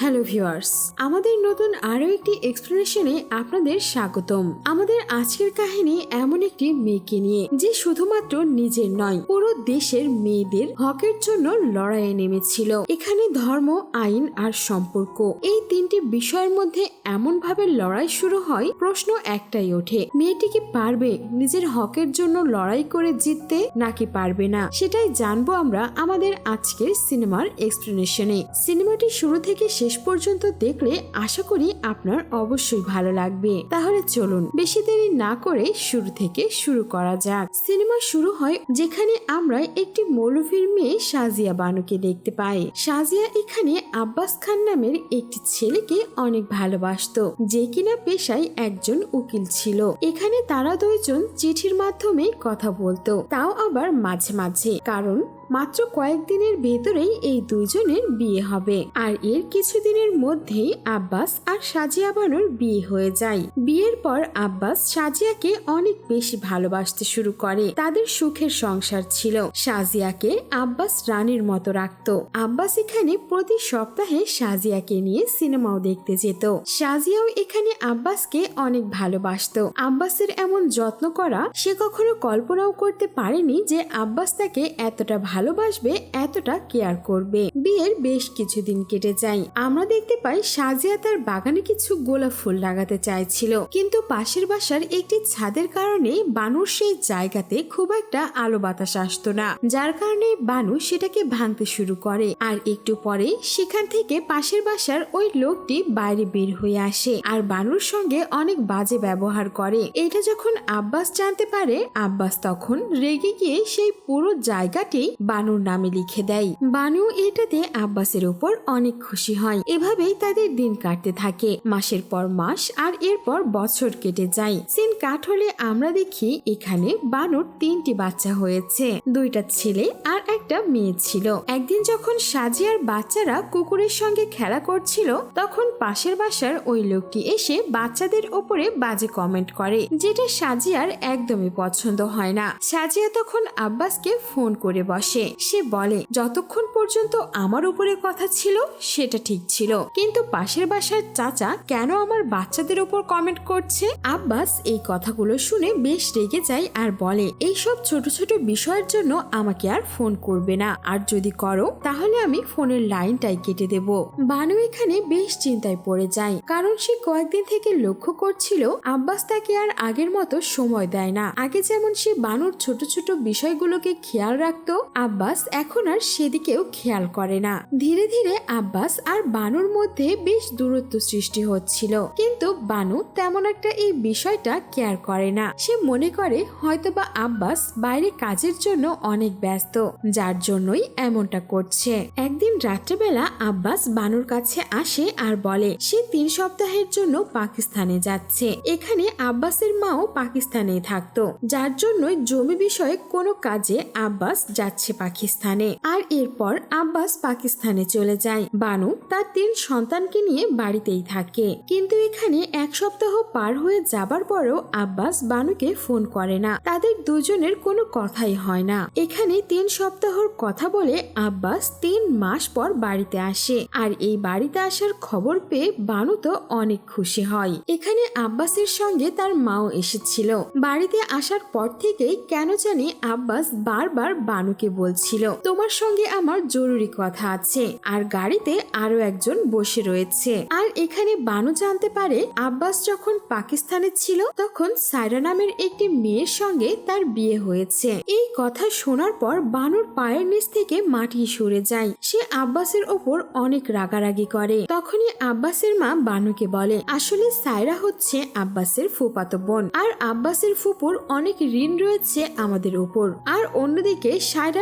Hello viewers, আমাদের নতুন আরও একটি এক্সপ্লেনেশনে আপনাদের স্বাগতম। আমাদের আজকের কাহিনী এমন একটি মেয়েকে নিয়ে, যে শুধুমাত্র নিজের নয়, পুরো দেশের মেয়েদের হকের জন্য লড়াইয়ে নেমেছিল। এখানে ধর্ম, আইন আর সম্পর্ক, এই তিনটি বিষয়ের মধ্যে এমন ভাবে লড়াই শুরু হয়, প্রশ্ন একটাই ওঠে, মেয়েটি কি পারবে নিজের হকের জন্য লড়াই করে জিততে, নাকি পারবে না? সেটাই জানব আমরা আমাদের আজকের সিনেমার এক্সপ্লেনেশনে সিনেমাটি শুরু থেকে পর্যন্ত দেখলে আশা করি আপনার অবশ্যই ভালো লাগবে। তাহলে চলুন, বেশি দেরি না করে শুরু থেকে শুরু করা যাক। সিনেমা শুরু হয় যেখানে আমরা একটি মৌলভীর মেয়ে সাজিয়া বানুকে দেখতে পাই। সাজিয়া এখানে আব্বাস খান নামের একটি ছেলেকে অনেক ভালোবাসতো, যে কিনা পেশায় একজন উকিল ছিল। এখানে তারা দুইজন চিঠির মাধ্যমে কথা বলতো, তাও আবার মাঝে মাঝে। কারণ মাত্র কয়েকদিনের ভেতরেই এই দুইজনের বিয়ে হবে। আর এর কিছুদিনের মধ্যেই আব্বাস আর সাজিয়া বানুর বিয়ে হয়ে যায়। বিয়ের পর আব্বাস সাজিয়াকে অনেক বেশি ভালোবাসতে শুরু করে। তাদের সুখের সংসার ছিল। সাজিয়াকে আব্বাস রানীর মতো রাখতো। আব্বাস এখানে প্রতি সপ্তাহে সাজিয়াকে নিয়ে সিনেমাও দেখতে যেত। সাজিয়াও এখানে আব্বাসকে অনেক ভালোবাসতো। আব্বাসের এমন যত্ন করা সে কখনো কল্পনাও করতে পারেনি যে আব্বাস তাকে এতটা ভালোবাসবে এতটা কেয়ার করবে। বিয়ের বেশ কিছুদিন কেটে যায়। আমরা দেখতে পাই সাজিয়া তার বাগানে কিছু গোলাপ ফুল লাগাতে চাইছিল। কিন্তু পাশের বাসার একটি ছাদের কারণে বানুর সেই জায়গাতে খুব একটা আলো বাতাস আসতো না। যার কারণে বানু সেটাকে ভাঙতে শুরু করে। আর একটু পরে সেখান থেকে পাশের বাসার ওই লোকটি বাইরে বের হয়ে আসে। আর বানুর সঙ্গে অনেক বাজে ব্যবহার করে। এটা যখন আব্বাস জানতে পারে, আব্বাস তখন রেগে গিয়ে সেই পুরো জায়গাটি বানুর নামে লিখে দেয়। বানু এটাতে আব্বাসের উপর অনেক খুশি হয়। এভাবেই তাদের দিন কাটতে থাকে। মাসের পর মাস আর এরপর বছর কেটে যায়। সিন কাট হলে আমরা দেখি এখানে বানুর তিনটি বাচ্চা হয়েছে। দুইটা ছেলে আর একটা মেয়ে ছিল। একদিন যখন সাজিয়ার বাচ্চারা কুকুরের সঙ্গে খেলা করছিল, তখন পাশের বাসার ওই লোকটি এসে বাচ্চাদের ওপরে বাজে কমেন্ট করে, যেটা সাজিয়ার একদমই পছন্দ হয় না। সাজিয়া তখন আব্বাসকে ফোন করে বসে। সে বলে, যতক্ষণ পর্যন্ত আমার উপরে কথা ছিল, সেটা ঠিক ছিল। কিন্তু পাশের বাসার চাচা কেন আমার বাচ্চাদের উপর কমেন্ট করছে? আব্বাস এই কথাগুলো শুনে বেশ রেগে যায় আর বলে, এইসব ছোট ছোট বিষয়ের জন্য আমাকে আর ফোন করবে না। আর যদি করো, তাহলে আমি ফোনের লাইনটাই কেটে দেব। বানু এখানে বেশ চিন্তায় পড়ে যায়। কারণ সে কয়েকদিন থেকে লক্ষ্য করছিল, আব্বাস তাকে আর আগের মতো সময় দেয় না। আগে যেমন সে বানুর ছোট ছোট বিষয়গুলোকে খেয়াল রাখতো আব্বাস এখন আর সেদিকেও খেয়াল করে না। ধীরে ধীরে আব্বাস আর বানুর মধ্যে বেশ দূরত্ব সৃষ্টি হচ্ছিল। কিন্তু বানু তেমন একটা এই বিষয়টা কেয়ার করে না। সে মনে করে হয়তোবা আব্বাস বাইরে কাজের জন্য অনেক ব্যস্ত, যার জন্যই এমনটা করছে। একদিন রাত্রেবেলা আব্বাস বানুর কাছে আসে আর বলে, সে তিন সপ্তাহের জন্য পাকিস্তানে যাচ্ছে। এখানে আব্বাসের মাও পাকিস্তানেই থাকতো। যার জন্যই জমি বিষয়ে কোনো কাজে আব্বাস যাচ্ছে পাকিস্তানে। আর এরপর আব্বাস পাকিস্তানে চলে যায়। বানু তার তিন সন্তানকে নিয়ে বাড়িতেই থাকে। কিন্তু এখানে এক সপ্তাহ পার হয়ে যাবার পরও আব্বাস বানুকে ফোন করে না। তাদের দুজনের কোনো কথাই হয় না। এখানে তিন সপ্তাহর কথা বলে আব্বাস তিন মাস পর বাড়িতে আসে। আর এই বাড়িতে আসার খবর পেয়ে বানু তো অনেক খুশি হয়। এখানে আব্বাসের সঙ্গে তার মাও এসেছিল। বাড়িতে আসার পর থেকেই কেন জানি আব্বাস বারবার বানুকে বলছিল, তোমার সঙ্গে আমার জরুরি কথা আছে, আর গাড়িতে আরও একজন বসে রয়েছে। আর এখানে বানু জানতে পারে, আব্বাস যখন পাকিস্তানে ছিল, তখন সাইরা নামের একটি মেয়ের সঙ্গে তার বিয়ে হয়েছে। এই কথা শোনার পর বানুর পায়ের নিচ থেকে মাটি সরে যায়। সে আব্বাসের ওপর অনেক রাগারাগি করে। তখনই আব্বাসের মা বানুকে বলে, আসলে সাইরা হচ্ছে আব্বাসের ফুপাতো বোন। আর আব্বাসের ফুপুর অনেক ঋণ রয়েছে আমাদের উপর। আর অন্যদিকে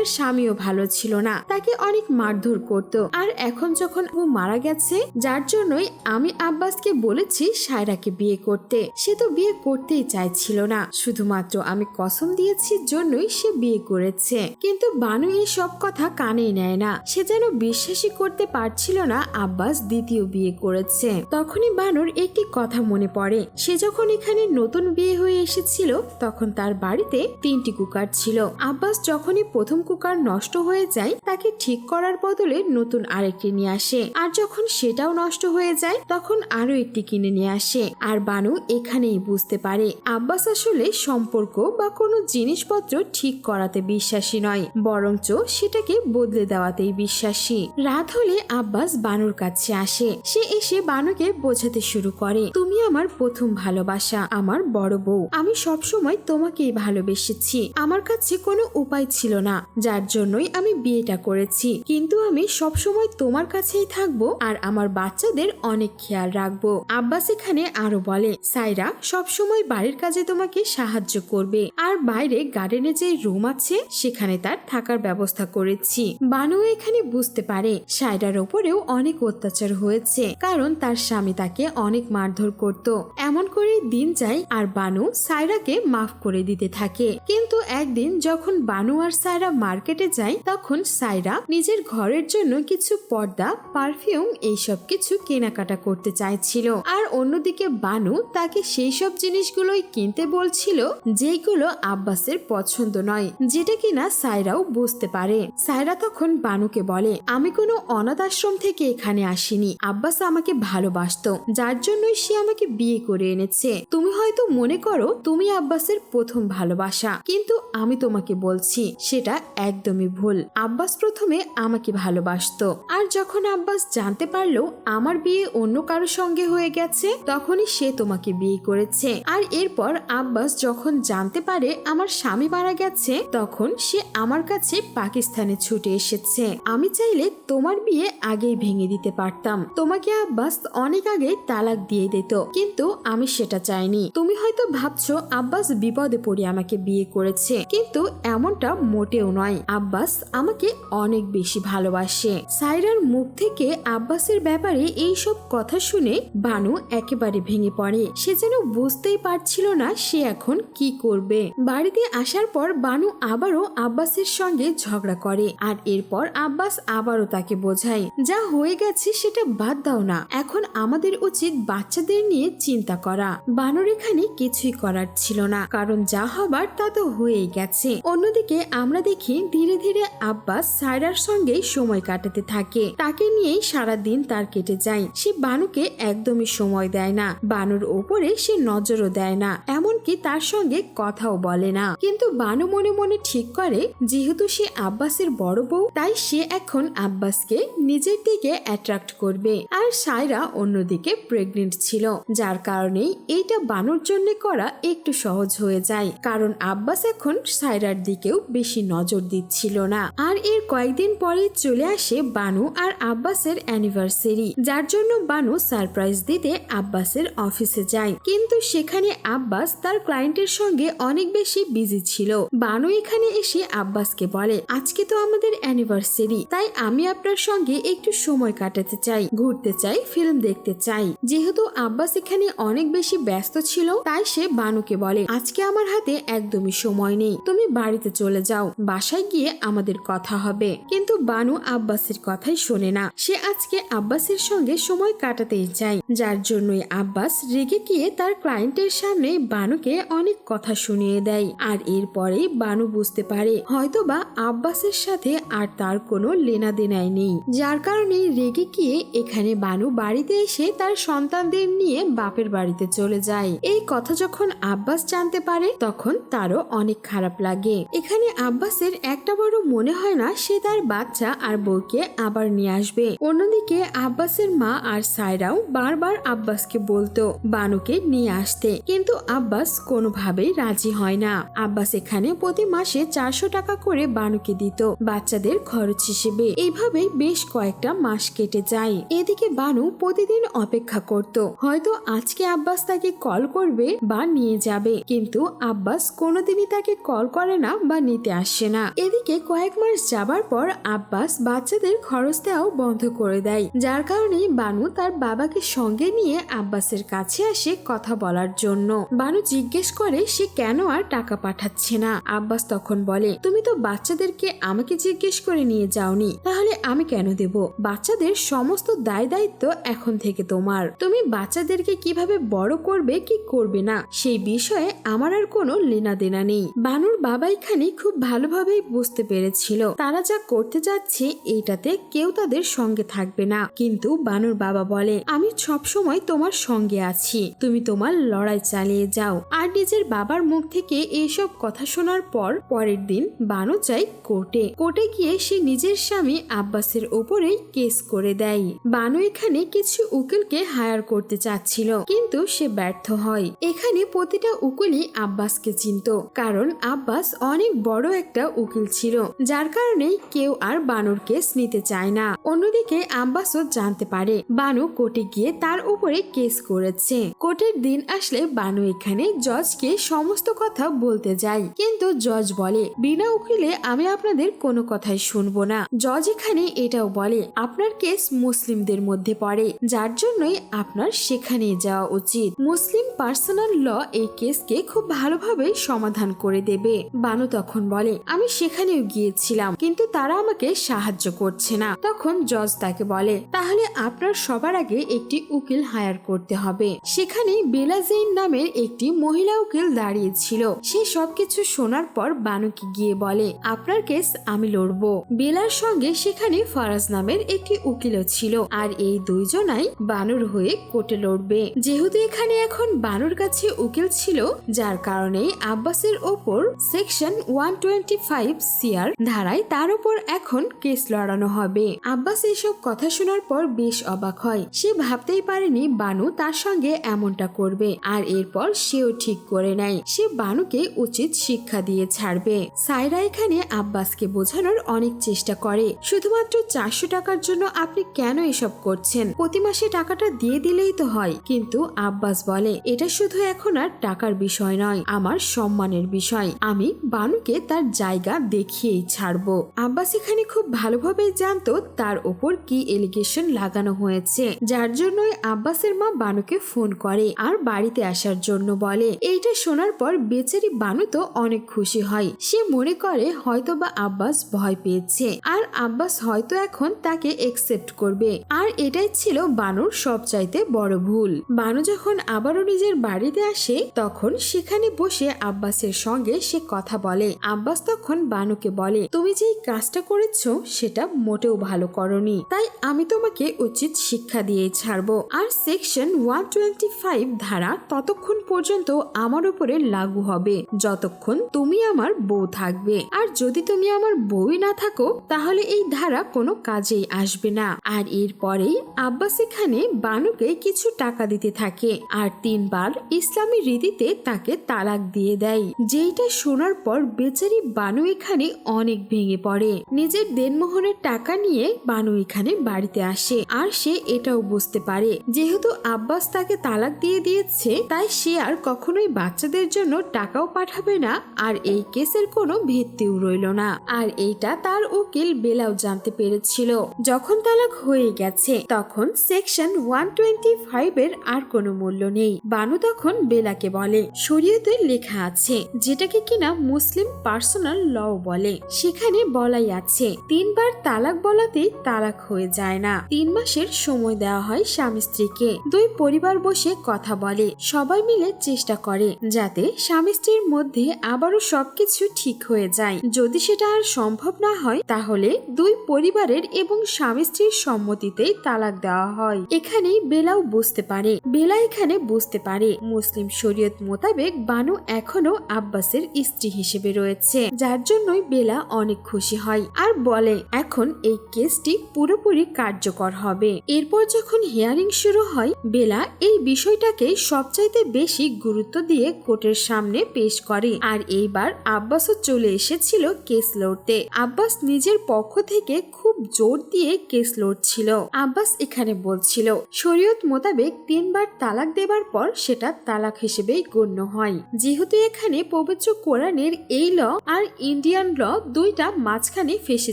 সায়রার স্বামীও ভালো ছিল না। তাকে অনেক মারধর করত। আর এখন যখন ও মারা গেছে, যার জন্যই আমি আব্বাসকে বলেছি সায়রাকে বিয়ে করতে। সে তো বিয়ে করতেই চাইছিল না। শুধুমাত্র আমি কসম দিয়েছি জন্যই সে বিয়ে করেছে। কিন্তু বানু এই সব কথা কানে নেয় না। সে যেন বিশ্বাসই করতে পারছিল না আব্বাস দ্বিতীয় বিয়ে করেছে। তখনই বানুর একটি কথা মনে পড়ে। সে যখন এখানে নতুন বিয়ে হয়ে এসেছিল, তখন তার বাড়িতে তিনটি কুকার ছিল। আব্বাস যখনই প্রথম কুকার নষ্ট হয়ে যায়, তাকে ঠিক করার বদলে নতুন আরেকটি নিয়ে আসে। আর যখন সেটাও নষ্ট হয়ে যায়, তখন আরও একটি কিনে নিয়ে আসে। আর বানু এখানেই বুঝতে পারে, আব্বাস আসলে সম্পর্ক বা কোনো জিনিসপত্র ঠিক করাতে বিশ্বাসী নয়, বরঞ্চ সেটাকে বদলে দেওয়াতেই বিশ্বাসী। রাত হলে আব্বাস বানুর কাছে আসে। সে এসে বানুকে বোঝাতে শুরু করে, তুমি আমার প্রথম ভালোবাসা, আমার বড় বউ। আমি সবসময় তোমাকেই ভালোবেসেছি। আমার কাছে কোনো উপায় ছিল না। যার জন্যই আমি বিয়েটা করেছি। কিন্তু আমি সবসময় তোমার কাছেই থাকব আর আমার বাচ্চাদের অনেক খেয়াল রাখব। আব্বাস এখানে আরও বলে, সাইরা, সবসময় বাড়ির কাজে তোমাকে সাহায্য করবে। আর বাইরে গার্ডেনে যে রুম আছে, সেখানে তার থাকার ব্যবস্থা করেছি। বানু এখানে বুঝতে পারে, সাইরার ওপরেও অনেক অত্যাচার হয়েছে, কারণ তার স্বামী তাকে অনেক মারধর করত। এমন করে দিন যায় আর বানু সাইরাকে মাফ করে দিতে থাকে। কিন্তু একদিন যখন বানু আর সাইরা মার্কেটে যায় তখন সাইরা নিজের ঘরের জন্য কিছু পর্দা, পারফিউম এইসব কিছু কেনাকাটা করতে চাইছিল। আর অন্যদিকে বানু তাকে সেই সব জিনিসগুলোই কিনতে বলছিল যেগুলো আব্বাসের পছন্দ নয়, যেটা কিনা সাইরাও বুঝতে পারে। সাইরা তখন বানুকে বলে, আমি কোনো অনাথ আশ্রম থেকে এখানে আসিনি। আব্বাস আমাকে ভালোবাসতো, যার জন্যই সে আমাকে বিয়ে করে এনেছে। তুমি হয়তো মনে করো তুমি আব্বাসের প্রথম ভালোবাসা, কিন্তু আমি তোমাকে বলছি সেটা একদমই ভুল। আব্বাস প্রথমে আমাকে ভালোবাসতো। আর যখন আব্বাস জানতে পারল আমার বিয়ে অন্য কারও সঙ্গে হয়ে গেছে, তখনই সে তোমাকে বিয়ে করেছে। আর এরপর আব্বাস যখন জানতে পারে আমার স্বামী মারা গেছে, তখন সে আমার কাছে পাকিস্তানে ছুটে এসেছে। আমি চাইলে তোমার বিয়ে আগেই ভেঙে দিতে পারতাম। তোমাকে আব্বাস অনেক আগে তালাক দিয়ে দিত, কিন্তু আমি সেটা চাইনি। তুমি হয়তো ভাবছ, আব্বাস বিপদে পড়ে আমাকে বিয়ে করেছে। কিন্তু এমনটা মোটেও নয়। আব্বাস আমাকে অনেক বেশি ভালোবাসে। সাইরার মুখ থেকে আব্বাসের ব্যাপারে এই সব কথা শুনে বানু একেবারে ভেঙে পড়ে। সে যেন বুঝতেই পারছিল না সে এখন কি করবে। বাড়িতে আসার পর বানু আবারও আব্বাসের সঙ্গে ঝগড়া করে আর এরপর আব্বাস আবারও তাকে বোঝায়। যা হয়ে গেছে সেটা বাদ দাও না। এখন আমাদের উচিত বাচ্চাদের নিয়ে চিন্তা করা। বানর এখানে কিছুই করার ছিল না। কারণ যা হবার তা তো হয়েই গেছে। অন্যদিকে আমরা দেখি ধীরে ধীরে আব্বাস সায়রার সঙ্গে সময় কাটাতে থাকে। তাকে নিয়েই সারা দিন তার কেটে যায়। সে বানুকে একদমই সময় দেয় না। বানুর ওপরে সে নজরও দেয় না। এমনকি তার সঙ্গে কথাও বলে না। কিন্তু বানু মনে মনে ঠিক করে, যেহেতু সে আব্বাসের বড় বউ, তাই সে এখন আব্বাসকে নিজের দিকে অ্যাট্রাক্ট করবে। আর সায়রা অন্যদিকে প্রেগনেন্ট ছিল। যার কারণেই এইটা বানুর জন্য করা একটু সহজ হয়ে যায়। কারণ আব্বাস এখন সাইরার দিকেও বেশি নজর দিচ্ছিল না। আর এর কয়েকদিন পরে চলে আসে বানু আর আব্বাসের অ্যানিভার্সারি যার জন্য বানু সারপ্রাইজ দিতে আব্বাসের অফিসে যায়। কিন্তু সেখানে আব্বাস তার ক্লায়েন্টের সঙ্গে অনেক বেশি বিজি ছিল। বানু এখানে এসে আব্বাসকে বলে, আজকে তো আমাদের অ্যানিভার্সারি তাই আমি আপনার সঙ্গে একটু সময় কাটাতে চাই, ঘুরতে চাই ফিল্ম দেখতে চাই। যেহেতু আব্বাস এখানে অনেক বেশি ব্যস্ত ছিল তাই সে বানুকে বলে, আজকে আমার হাতে একদমই সময় নেই। তুমি বাড়িতে চলে যাও। বাসায় গিয়ে আমাদের কথা হবে। কিন্তু বানু আব্বাসের কথাই শোনে না। সে আজকে আব্বাসের সঙ্গে সময় কাটাতেই চায় যার জন্যই আব্বাস রেগে গিয়ে তার ক্লায়েন্টের সামনে বানুকে অনেক কথা শুনিয়ে দেয়। আর এরপরেই বানু বুঝতে পারে, হয়তোবা আব্বাসের সাথে আর তার কোনো লেনা দেনাই নেই। যার কারণে রেগে গিয়ে এখানে বানু বাড়িতে এসে তার সন্তানদের নিয়ে বাপের বাড়িতে চলে যায়। এই কথা যখন আব্বাস জানতে পারে, তখন তারও অনেক খারাপ লাগে। এখানে আব্বাসের একটা বড় মনে হয় না, সে তার বাচ্চা আর বউকে আবার নিয়ে আসবে। অন্যদিকে আব্বাসের মা আর সায়রাও বারবার আব্বাসকে বলতো, বানুকে নিয়ে আসতে। কিন্তু আব্বাস কোনোভাবেই রাজি হয় না। আব্বাস এখানে প্রতি মাসে চারশো টাকা করে বানুকে দিত, বাচ্চাদের খরচ হিসেবে। এইভাবেই বেশ কয়েকটা মাস কেটে যায়। এদিকে বানু প্রতিদিন অপেক্ষা করত। হয়তো আজকে আব্বাস তাকে কল করবে বা নিয়ে যাবে। কিন্তু আব্বাস কোনোদিনই তাকে কল করে না বা নিতে আসে না। এদিকে কয়েক মাস যাবার পর আব্বাস বাচ্চাদের খরচ দেওয়াও বন্ধ করে দেয়। যার কারণে বানু তার বাবাকে সঙ্গে নিয়ে আব্বাসের কাছে আসে কথা বলার জন্য। বানু জিজ্ঞেস করে সে কেন আর টাকা পাঠাচ্ছে না। আব্বাস তখন বলে, তুমি তো বাচ্চাদেরকে আমাকে জিজ্ঞেস করে নিয়ে যাওনি। তাহলে আমি কেন দেব? বাচ্চাদের সমস্ত দায় দায়িত্ব এখন থেকে তোমার। তুমি বাচ্চাদেরকে কীভাবে বড় করবে, কি করবে না। সেই বিষয়ে আমার আর কোনো লেনা দেনা নেই। বানুর বাবা এখানে খুব ভালোভাবেই বুঝতে পেরেছিল। তারা যা করতে যাচ্ছে, এইটাতে কেউ তাদের সঙ্গে থাকবে না। কিন্তু বানুর বাবা বলে, আমি সবসময় তোমার সঙ্গে আছি। তুমি তোমার লড়াই চালিয়ে যাও। আর নিজের বাবার মুখ থেকে এইসব কথা শোনার পর পরের দিন বানু যায় কোর্টে। কোর্টে গিয়ে সে নিজের স্বামী আব্বাসের ওপরেই কেস করে দেয়। বানু এখানে কিছু উকিলকে হায়ার করতে চাচ্ছিল, কিন্তু সে ব্যর্থ হয়। এখানে প্রতিটা উকিলই আব্বাসকে চিনত, কারণ আব্বাস অনেক বড় একটা উকিল ছিল, যার কারণে কেউ আর বানুর কেস নিতে চায় না। অন্যদিকে আব্বাসও জানতে পারে, বানু কোর্টে গিয়ে তার উপরে কেস করেছে। কোর্টের দিন আসলে বানু এখানে জজকে সমস্ত কথা বলতে যায়, কিন্তু জজ বলে, বিনা উকিলে আমি আপনাদের কোনো কথাই শুনব না। জজ এখানে এটাও বলে, আপনার কেস মুসলিমদের মধ্যে পড়ে, যার জন্যই আপনার সেখানে যাওয়া উচিত। মুসলিম পার্সোনাল ল এই কেসকে খুব ভালোভাবে সমাধান করে দেবে। বানু তখন বলে, আমি সেখানেও গিয়েছিলাম, কিন্তু তারা আমাকে সাহায্য করছে না। তখন জজ তাকে বলে, তাহলে আপনার সবার আগে একটি উকিল হায়ার করতে হবে। সেখানে বেলা জেইন নামের একটি মহিলা উকিল দাঁড়িয়েছিল। সে সবকিছু শোনার পর বানুকে গিয়ে বলে, আপনার কেস আমি লড়বো। বেলার সঙ্গে সেখানে ফরাজ নামের একটি উকিলও ছিল, আর এই দুইজনাই বানুর হয়ে কোর্টে লড়বে। যেহেতু এখানে এখন বানুর কাছে উকিল ছিল, যার কারণে আব্বাসের ওপর section one twenty five CR ধারায় তার উপর এখন কেস লড়ানো হবে। আব্বাস এসব কথা শোনার পর বেশ অবাক হয়। সে ভাবতেই পারেনি বানু তার সঙ্গে এমনটা করবে, আর এরপর সেও ঠিক করে নেয়। সে বানুকে উচিত শিক্ষা দিয়ে ছাড়বে। সাইরা এখানে আব্বাসকে বোঝানোর অনেক চেষ্টা করে। শুধুমাত্র চারশো টাকার জন্য আপনি কেন এসব করছেন? প্রতি মাসে টাকাটা দিয়ে দিলেই তো হয়। কিন্তু আব্বাস বলে, এটা শুধু এখন আর টাকার বিষয় নয়, আমার সম্মানের বিষয়। আমি বানুকে তার জায়গা দেখিয়েই ছাড়বো। আব্বাস এখানে খুব ভালোভাবে জানতো তার ওপর কি এলিগেশন লাগানো হয়েছে। যার জন্যই আব্বাসের মা বানুকে ফোন করে আর বাড়িতে আসার জন্য বলে। এইটা শোনার পর বেচারি বানু তো অনেক খুশি হয়। সে মনে করে হয়তো বা আব্বাস ভয় পেয়েছে। আর আব্বাস হয়তো এখন তাকে একসেপ্ট করবে। আর এটাই ছিল বানুর সবচাইতে বড় ভুল। বানু যখন আবারও নিজের বাড়িতে আসে, তখন সেখানে বসে আব্বাসের সঙ্গে সে কথা বলে। আব্বাস তখন বানুকে বলে, তুমি যেই কাজটা করেছ, সেটা মোটেও ভালো করনি। তাই আমি তোমাকে উচিত শিক্ষা দিয়ে ছাড়বো। আর সেকশন ওয়ান টোয়েন্টি ফাইভ ধারা ততক্ষণ পর্যন্ত আমার উপরে লাগু হবে। যতক্ষণ তুমি আমার বউ থাকবে। আর যদি তুমি আমার বউই না থাকো, তাহলে এই ধারা কোনো কাজেই আসবে না। আর এরপরেই আব্বাস এখানে বানুকে কিছু টাকা দিতে থাকে। আর তিনবার ইসলামী রীতিতে তাকে তালাক দিয়ে দেয়। যেইটা শোনার পর বেচারি বানু এখানে অনেক ভেঙে পড়ে। নিজের দেনমোহনের টাকা নিয়ে বানু এখানে বাড়িতে আসে আর সে এটাও বুঝতে পারে। যেহেতু আব্বাস তাকে তালাক দিয়ে দিয়েছে, তাই সে আর কখনোই বাচ্চাদের জন্য টাকাও পাঠাবে না আর এই কেসের কোনো ভিত্তিও রইল না। আর এইটা তার উকিল বেলাও জানতে পেরেছিল। যখন তালাক হয়ে গেছে, তখন সেকশন ওয়ান টোয়েন্টি ফাইভ এর আর কোনো মূল্য নেই। বানু তখন বেলাকে বলে শরীয়তে লেখা আছে, যেটাকে কিনা মুসলিম পার্সোনাল ল বলে। সেখানে বলাই আছে, তিনবার তালাক বলাতেই তালাক হয়ে যায় না। তিন মাসের সময় দেওয়া হয় স্বামী স্ত্রীকে। দুই পরিবার বসে কথা বলে, সবাই মিলে চেষ্টা করে, যাতে স্বামী স্ত্রীর মধ্যে আবারও সবকিছু ঠিক হয়ে যায়। যদি সেটা আর সম্ভব না হয়, তাহলে দুই পরিবারের এবং স্বামী স্ত্রীর সম্মতিতেই তালাক দেওয়া হয়। এখানেই বেলাও বুঝতে পারে, বেলা এখানে বুঝতে পারে। মুসলিম শরীয়ত মোতাবেক বানু এখনও আব্বাসের স্ত্রী হিসেবে রয়েছে, যার জন্যই বেলা অনেক খুশি হয় আর বলে, এখন এই কেসটি পুরোপুরি কার্যকর হবে। এরপর যখন হিয়ারিং শুরু হয়, বেলা এই বিষয়টাকে সবচাইতে বেশি গুরুত্ব দিয়ে কোর্টের সামনে পেশ করে। আর এইবার আব্বাসও চলে এসেছিল কেস লড়তে। আব্বাস নিজের পক্ষ থেকে খুব জোর দিয়ে কেস লড়ছিল। আব্বাস এখানে বলছিল, শরীয়ত মোতাবেক তিনবার তালাক দেবার পর সেটা তালাক হিসেবেই গণ্য হয়। যেহেতু এখানে পবিত্র কোরআনের এই ল আর ইন্ডিয়ান ল দুইটা মাঝখানে ফেসে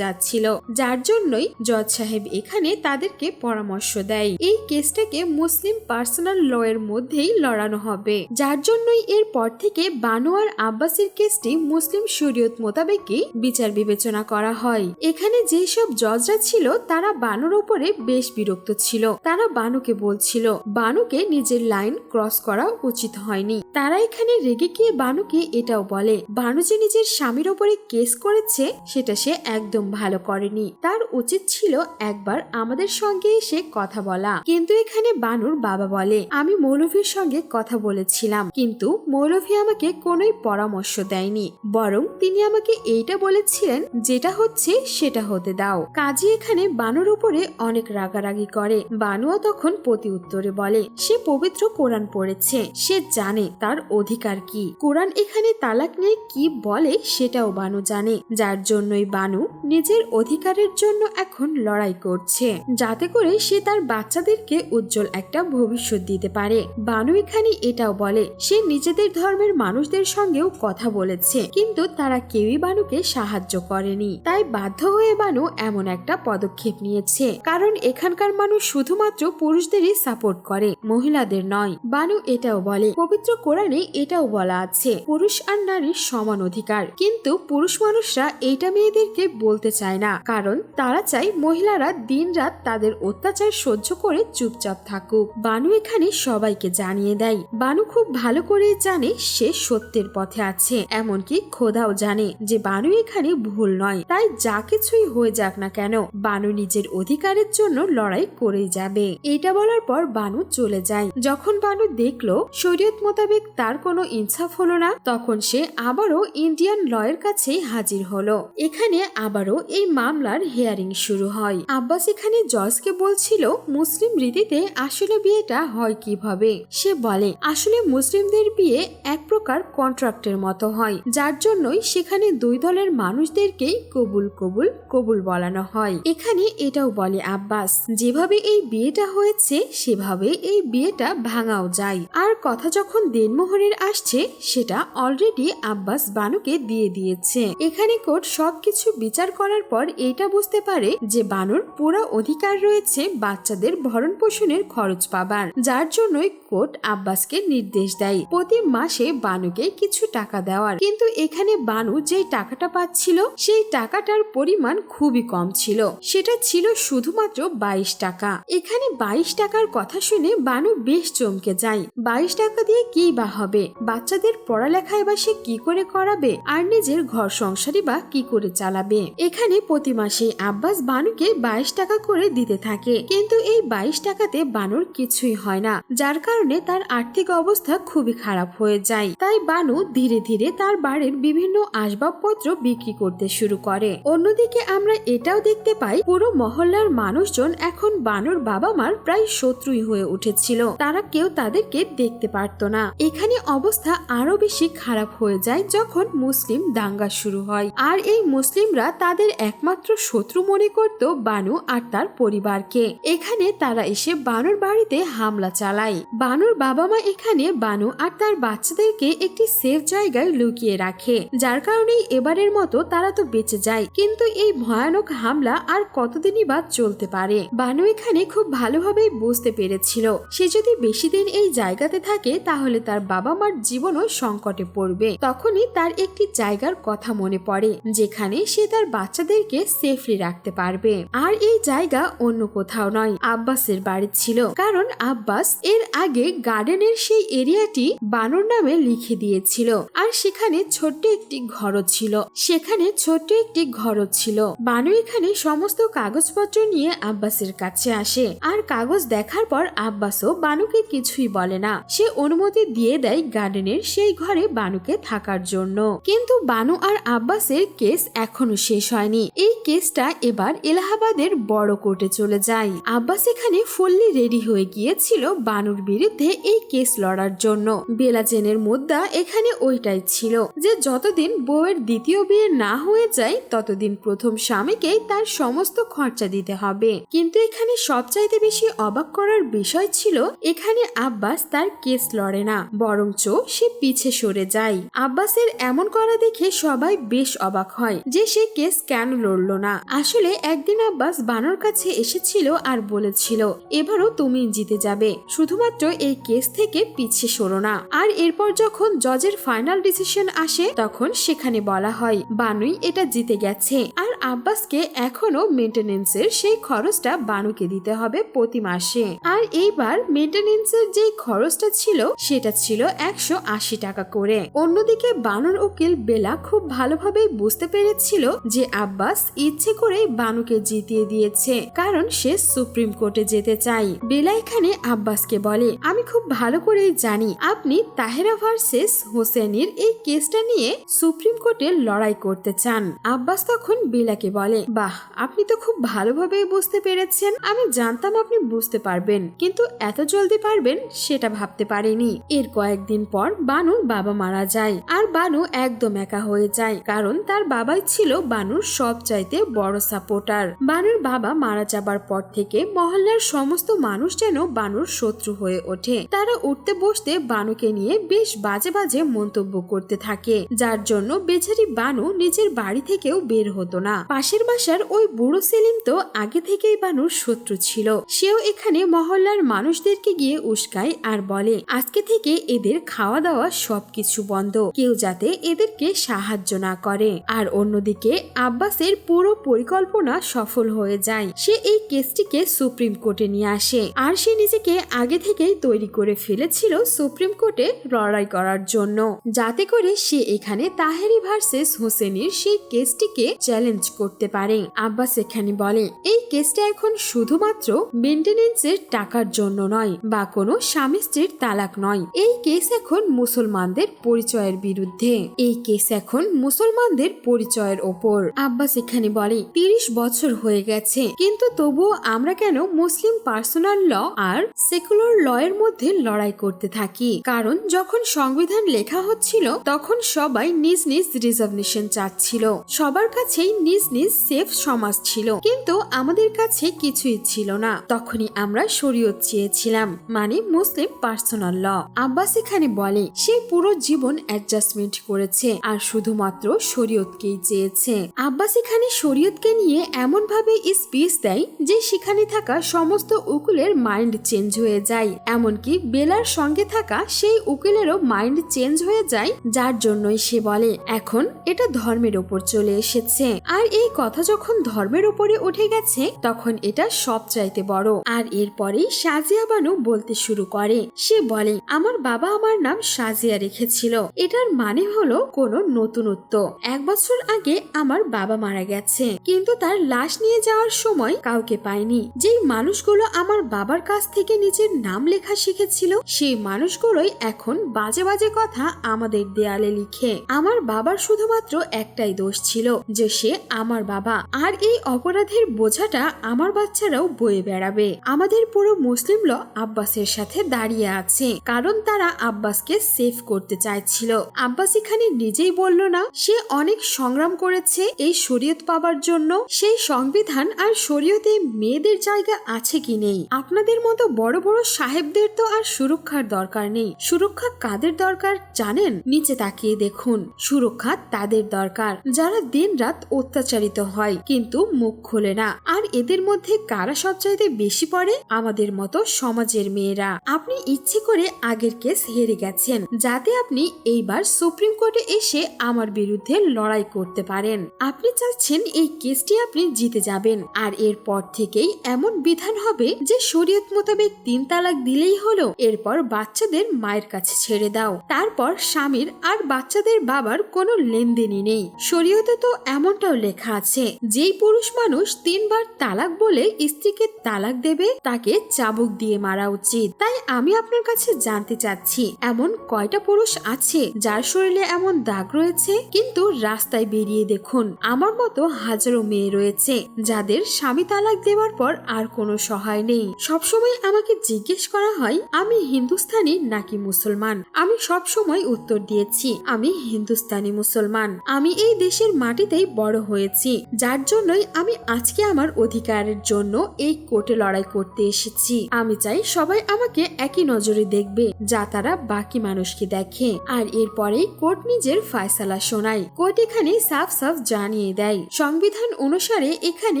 যাচ্ছিল। যার জন্যই জজ সাহেব এখানে তাদেরকে পরামর্শ দেয়। এই কেসটাকে মুসলিম পার্সোনাল ল এর মধ্যেই লড়ানো হবে। যার জন্যই এর পর থেকে বানু আর আব্বাসের কেসটি মুসলিম শরীয়ত মোতাবেকই বিচার বিবেচনা করা হয়। এখানে যেসব জজরা ছিল, তারা বানুর ওপরে বেশ বিরক্ত ছিল। তারা বানুকে বলছিল, বানুকে নিজের লাইন ক্রস করা উচিত হয়নি। তারা এখানে রেগে গিয়ে বানুকে এটাও বলে, বানু যে নিজের স্বামীর ওপরে কেস করেছে, সেটা সে একদম ভালো করেনি। তার উচিত ছিল একবার আমাদের সঙ্গে এসে কথা বলা। কিন্তু এখানে বানুর বাবা বলে, আমি মৌলভীর সঙ্গে কথা বলেছিলাম, কিন্তু মৌলভী আমাকে কোনোই পরামর্শ দেয়নি। বরং তিনি আমাকে এইটা বলেছিলেন, যেটা হচ্ছে সেটা হতে দাও। কাজী এখানে বানুর উপরে অনেক রাগারাগি করে। বানুও তখন প্রতি উত্তরে বলে, সে পবিত্র কোরআন পড়েছে, সে জানে তার অধিকার কি। কোরআন এখানে তালাক নিয়ে কি বলে সেটাও বানু জানে। যার জন্যই বানু নিজের অধিকারের জন্য এখন লড়াই করছে। যাতে করে সে তার বাচ্চাদেরকে উজ্জ্বল একটা ভবিষ্যৎ দিতে পারে। বানু এখানে এটাও বলে, সে নিজেদের ধর্মের মানুষদের সঙ্গেও কথা বলেছে, কিন্তু তারা কেউই বানুকে সাহায্য করেনি। তাই বাধ্য হয়ে বানু এমন একটা পদক্ষেপ নিয়েছে। কারণ এখানকার মানুষ শুধুমাত্র পুরুষদেরই সাপোর্ট করে, মহিলাদের নয়। বানু এটাও বলে, পবিত্র কোরআনে এটাও বলা আছে, পুরুষ আর নারীর সমান অধিকার। কিন্তু পুরুষ মানুষরা এইটা মেয়েদেরকে বলতে চায় না। কারণ তারা চায় মহিলারা দিনরাত তাদের অত্যাচার সহ্য করে চুপচাপ থাকুক। বানু এখানে সবাইকে জানিয়ে দেয়। বানু খুব ভালো করে জানে সে সত্যের পথে আছে। এমনকি খোদাও জানে যে বানু এখানে ভুল নয়। তাই যা কিছুই হয়ে যাক না কেন, বানু নিজের অধিকারের জন্য লড়াই করেই যাবে। এটা বলার পর বানু চলে যায়। যখন বানু দেখল, শরীয়ত মোতাবেক তার কোনো ইনসাফ হলো না, তখন সে আবারও ইন্ডিয়ান লয়ের কাছেই হাজির হলো। এখানে আবারও এই মামলার হেয়ারিং শুরু হয়। আব্বাস এখানে জজকে বলছিল, মুসলিম রীতিতে আসলে বিয়েটা হয় কীভাবে? সে বলে, আসলে মুসলিমদের বিয়ে এক প্রকার কন্ট্রাক্টের মতো হয়, যার জন্যই সেখানে দুই দলের মানুষদেরকেই কবুল কবুল কবুল বলানো হয়। এখানে এটাও বলে আব্বাস, যেভাবে এই বিয়েটা হয়েছে, সেভাবে এই বিয়েটা ভাঙাও যায়। আর কথা যখন দেনমোহরের আসছে, সেটা অলরেডি আব্বাস বানুকে দিয়ে দিয়েছে। এখানে কোর্ট সবকিছু বিচার করার পর এটা বুঝতে পারে যে বানুর পুরো অধিকার রয়েছে বাচ্চাদের ভরণ পোষণের খরচ পাবার। যার জন্যই কোর্ট আব্বাসকে নির্দেশ দেয়। প্রতি মাসে বানুকে কিছু টাকা দেওয়ার। কিন্তু এখানে বানু যেই টাকাটা পাচ্ছিল, সেই টাকাটার পরিমাণ খুবই কম ছিল। সেটা ছিল শুধুমাত্র বাইশ টাকা। এখানে বাইশ টাকার কথা শুনে বানু বেশ চমকে যায়। বাইশ টাকা দিয়ে কি বা হবে? বাচ্চাদের পড়ালেখায় বা সে কি করে করাবে? আর নিজের ঘর সংসারই বা কি করে চালাবে? এখানে প্রতি মাসে আব্বাস বানুকে বাইশ টাকা করে দিতে থাকে। কিন্তু এই বাইশ টাকাতে বানুর কিছুই হয় না। যার কারণে তার আর্থিক অবস্থা খুবই খারাপ হয়ে যায়। তাই বানু ধীরে ধীরে তার বাড়ির বিভিন্ন আসবাবপত্র বিক্রি করতে শুরু করে। অন্যদিকে আমরা এটাও দেখতে পাই, পুরো মহল্লার মানুষজন এখন বানুর বাবা মার প্রায় শত্রুই হয়ে উঠেছিল। তারা কেউ তাদেরকে দেখতে পারত না। এখানে অবস্থা আরও বেশি খারাপ হয়ে যায় যখন মুসলিম দাঙ্গা শুরু হয়। আর এই মুসলিমরা তাদের একমাত্র শত্রু মনে করত বানু আর তার পরিবারকে। এখানে তারা এসে বানুর বাড়িতে হামলা চালায়। বানুর বাবা মা এখানে বানু আর তার বাচ্চাদেরকে একটি সেফ জায়গায় লুকিয়ে রাখে, যার কারণে এবারের মতো তারা তো বেঁচে যায়। কিন্তু এই ভয়ানক হামলা আর কতদিনই বা চলতে পারে, বানু এখানে খুব ভালোভাবেই বুঝতে পেরেছিল। সে যদি বেশি দিন এই জায়গাতে থাকে, তাহলে তার বাবা মার জীবনও সংকটে পড়বে। তখনই তার একটি জায়গার কথা মনে পড়ে, যেখানে সে তার বাচ্চাদেরকে সেফলি রাখতে পারবে। আর এই জায়গা অন্য কোথাও নয়, আব্বাসের বাড়ি ছিল। কারণ আব্বাস এর আগে গার্ডেনের সেই এরিয়াটি বানর নামে লিখে দিয়েছিল। আর সেখানে ছোট্ট একটি ঘরও ছিল। সেখানে ছোট্ট একটি ঘরও ছিল। বানু এখানে সমস্ত কাগজপত্র নিয়ে আব্বাসের কাছে আসে। আর কাগজ দেখার পর আব্বাসও বানুকে কিছুই বলে না। সে অনুমতি দিয়ে দেয় গার্ডেনের সেই ঘরে বানুকে থাকার জন্য। কিন্তু বানু আর আব্বাসের কেস এখনও শেষ হয়নি। এই কেসটা এবার এলাহাবাদের বড় কোর্টে চলে যায়। আব্বাস এখানে ফুললি রেডি হয়ে গিয়েছিল বানুর বিরুদ্ধে এই কেস লড়ার জন্য। বেলাজেনের মুদ্রা এখানে ওইটাই ছিল, যে যতদিন বউয়ের দ্বিতীয় বিয়ে না হয়ে যায়, ততদিন প্রথম স্বামীকেই তার সমস্ত খরচা দিতে হবে। কিন্তু এখানে সবচাইতে বেশি অবাক করার বিষয় ছিল, এখানে আব্বাস তার কেস লড়ে না, বরঞ্চ সে পিছে সরে যায়। আব্বাসের এমন করা দেখে সবাই বেশ অবাক হয়, যে সে কেস কেন লড়লো না। আসলে একদিন আব্বাস বানর কাছে এসেছিল আর বলেছিল, এবারও তুমি জিতে যাবে, শুধুমাত্র এই কেস থেকে পিছিয়ে সরো না। আর এরপর যখন জজের ফাইনাল ডিসিশন আসে, তখন সেখানে বলা হয়, বানুই এটা জিতে গেছে। আর আব্বাসকে এখনও মেনটেনেন্সের সেই খরচটা বানুকে দিতে হবে প্রতি মাসে। আর এইবার মেনটেনেন্সের যে খরচটা ছিল, সেটা ছিল একশো আশি টাকা করে। অন্যদিকে বানুর উকিল বেলা খুব ভালোভাবেই বুঝতে পেরেছিল যে আব্বাস ইচ্ছে করেই বানুকে জিতিয়ে দিয়েছে, কারণ সে সুপ্রিম কোর্টে যেতে চাই বেলা এখানে আব্বাসকে বলে, আমি খুব ভালো করেই জানি, আপনি তাহেরা ভার্সেস হোসেনের এই কেসটা নিয়ে সুপ্রিম কোর্টে লড়াই করতে চান। আব্বাস তখন বেলাকে বলে, বাহ, আপনি তো খুব ভালোভাবেই বুঝতে পেরেছেন। আমি জানতাম আপনি বুঝতে পারবেন, কিন্তু এত জলদি পারবেন সেটা ভাবতে পারিনি। এর কয়েকদিন পর বানুর বাবা মারা যায়, আর বানু একদম একা হয়ে যায়, কারণ তার বাবাই ছিল বানুর সবচাইতে বড় সাপোর্টার। বানুর বাবা মারা যাবার পর থেকে মহল্লার সমস্ত মানুষ যেন বানুর শত্রু হয়ে ওঠে। তারা উঠতে বসতে বানুকে নিয়ে বেশ বাজে বাজে বাজে মন্তব্য করতে থাকে। যার জন্য বেচারি বানু নিজের বাড়ি থেকেও বের হতো না। পাশের বাসার ওই বুড়ো সেলিম তো আগে থেকেই বানুর শত্রু ছিল। সেও এখানে মহল্লার মানুষদেরকে গিয়ে উস্কায় আর বলে, আজকে থেকে এদের খাওয়া দাওয়া সবকিছু বন্ধ। কেউ যাতে এদেরকে সাহায্য না করে। আর অন্যদিকে আব্বাসের পুরো পরিকল্পনা সফল হয়ে যায়। সে এই কেসটিকে সুপ্রিম কোর্টে নিয়ে আসে। আর সে নিজেকে আগে থেকেই তৈরি করে ফেলেছিল সুপ্রিম কোর্টে লড়াই করার জন্য। যাতে করে সে এখানে তাহেরি ভার্সেস হোসেনের সেই কেসটিকে চ্যালেঞ্জ করতে পারে। আব্বাস এখানে বলে, এই কেসটা এখন শুধুমাত্র মেনটেনেন্সের টাকার জন্য নয়, বা কোনো স্বামী স্ত্রীর তালাক নয়। এই কেস এখন মুসলমানদের পরিচয়ের বিরুদ্ধে। এই কেস এখন মুসলমানদের পরিচয়ের ওপর। আব্বাস এখানে বলে, তিরিশ বছর হয়ে গেছে, কিন্তু তবুও আমরা কেন মুসলিম পার্সোনাল ল আর সেকুলার ল এর মধ্যে লড়াই করতে থাকি? কারণ যখন সংবিধান লেখা হচ্ছিল, তখন সবাই নিজ নিজ রিজার্ভেশন চাচ্ছিল। সবার কাছেই নিজ নিজ সেফ সমাজ ছিল। কিন্তু আমাদের কাছে কিছুই ছিল না। তখনই আমরা শরীয়ত চেয়েছিলাম মানে মুসলিম পার্সোনাল ল। আব্বাস এখানে বলে, সে পুরো জীবন অ্যাডজাস্টমেন্ট করেছে, আর শুধুমাত্র শরীয়তকেই চেয়েছে। আব্বাস এখানে শরীয়তকে নিয়ে এমন ভাবে স্পিচ দেয় যে সেখানে থাকা সমস্ত উকিলের মাইন্ড চেঞ্জ হয়ে যায়। এমনকি বেলার সঙ্গে থাকা সেই উকিলেরও মাইন্ড চেঞ্জ হয়ে যায়, যার জন্যই সে বলে, এখন এটা ধর্মের ওপর চলে এসেছে। আর এই কথা যখন ধর্মের ওপরে উঠে গেছে, তখন এটা সবচাইতে বড়। আর এরপরেই সাজিয়া বানু বলতে শুরু করে। সে বলে, আমার বাবা আমার নাম সাজিয়া রেখেছিল। এটার মানে হলো কোনো নতুনত্ব। এক বছর আগে আমার বাবা মারা গেছে। কিন্তু তার লাশ নিয়ে যাওয়ার সময় কাউকে পাইনি। যেই মানুষগুলো আমার বাবার কাছ থেকে নিজের নাম লেখা শিখেছিল, সেই মানুষগুলোই এখন বাজে বাজে কথা আমাদের দেয়ালে লিখে। আমার বাবার শুধুমাত্র একটাই দোষ ছিল যে সে আমার বাবা। আর এই অপরাধের বোঝাটা আমার বাচ্চারাও বয়ে বেড়াবে। আমাদের পুরো মুসলিম ল আব্বাসের সাথে দাঁড়িয়ে আছে। কারণ তারা আব্বাসকে সেভ করতে চাইছিল। আব্বাস এখানে নিজেই বলল না, সে অনেক সংগ্রাম করেছে এই শরীয়ত পাবার জন্য। সেই সংবিধান আর শরীয়তে মেয়েদের জায়গা আছে কি নেই? আপনাদের মতো বড় বড় সাহেবদের তো আর সুরক্ষার দরকার নেই। সুরক্ষা কাদের দরকার জানেন? নিচে তাকিয়ে দেখুন, সুরক্ষা তাদের দরকার। যারা দিন রাত অত্যাচারিত হয়, কিন্তু মুখ খোলে না। আর এদের মধ্যে কারা সবচাইতে বেশি পড়ে? আমাদের মতো সমাজের মেয়েরা। আপনি ইচ্ছে করে আগের কেস হেরে গেছেন, যাতে আপনি এইবার সুপ্রিম কোর্টে এসে আমার বিরুদ্ধে লড়াই করতে পারেন। আপনি চাচ্ছেন এই কেসটি আপনি জিতে যাবেন। আর এরপর থেকেই এমন বিধান হবে যে শরীয়ত মোতাবেক তিন তালাক দিলেই হলো। এরপর বাচ্চাদের মায়ের কাছে ছেড়ে দাও। তারপর স্বামীর আর বাচ্চাদের বাবার কোনো লেনদেনই নেই। শরীয়তে তো এমনটাও লেখা আছে, যেই পুরুষ মানুষ তিনবার তালাক বলে স্ত্রীকে তালাক দেবে, তাকে চাবুক দিয়ে মারা উচিত। তাই আমি আপনার কাছে জানতে চাচ্ছি, এমন কয়টা পুরুষ আছে যার শরীরে এমন দাগ রয়েছে? কিন্তু রাস্তায় বেরিয়ে দেখুন, আমার মতো হাজারো মেয়ে রয়েছে, যাদের স্বামী তালাক দেওয়ার পর আর কোনো সহায় নেই। সবসময় আমাকে জিজ্ঞেস করা হয়, আমি হিন্দুস্তানি নাকি মুসলমান? আমি সব সময় উত্তর দিয়েছি, আমি হিন্দুস্তানি মুসলমান। আমি এই দেশের মাটিতেই বড় হয়েছি, যার জন্যই আমি আজকে আমার অধিকারের জন্য এই কোর্টে লড়াই করতে এসেছি। আমি চাই সবাই আমাকে একই নজরে দেখবে, যা তারা বাকি মানুষকে দেখে। আর এরপরেই কোর্ট নিজের ফায়সালা শোনায়। কোর্ট এখানে সাফ সাফ জানিয়ে দেয়। সংবিধান অনুসারে এখানে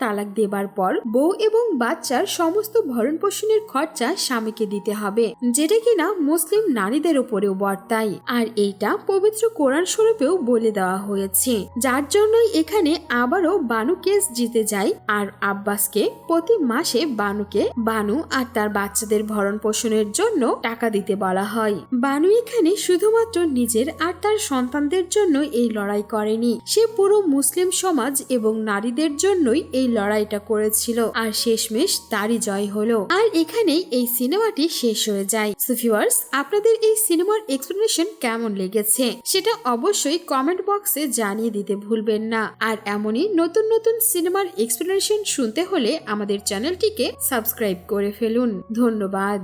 তালাক দেবার পর বউ এবং বাচ্চার সমস্ত ভরণ পোষণের খরচা স্বামীকে দিতে হবে, যেটা কিনা মুসলিম নারীদের উপরেও বর্তায় আর এইটা পবিত্র কোরআন স্বরূপেও বলে দেওয়া হয়েছে। যার জন্যই এখানে আবারও বানু কেস জিতে যায় আর আব্বাসকে প্রতি মাসে বানুকে বানু আর তার বাচ্চাদের ভরণ পোষণের জন্য টাকা দিতে বলা হয়। বানু এখানে শুধুমাত্র নিজের আর তার সন্তানদের জন্য এই লড়াই করেনি। সে পুরো মুসলিম সমাজ এবং নারীদের জন্যই এই লড়াইটা করেছিল। আর শেষমেশ তারই জয় হলো। আর এখানেই এই সিনেমাটি শেষ হয়ে যায়। সুফিওয়ার্স, আপনাদের এই সিনেমার এক্সপ্লেনেশন কেমন লেগেছে, সেটা অবশ্যই কমেন্ট বক্সে জানিয়ে দিতে ভুলবেন না। আর এমনই নতুন নতুন সিনেমার এক্সপ্লেনেশন শুনতে হলে আমাদের চ্যানেলটিকে সাবস্ক্রাইব করে ফেলুন। ধন্যবাদ।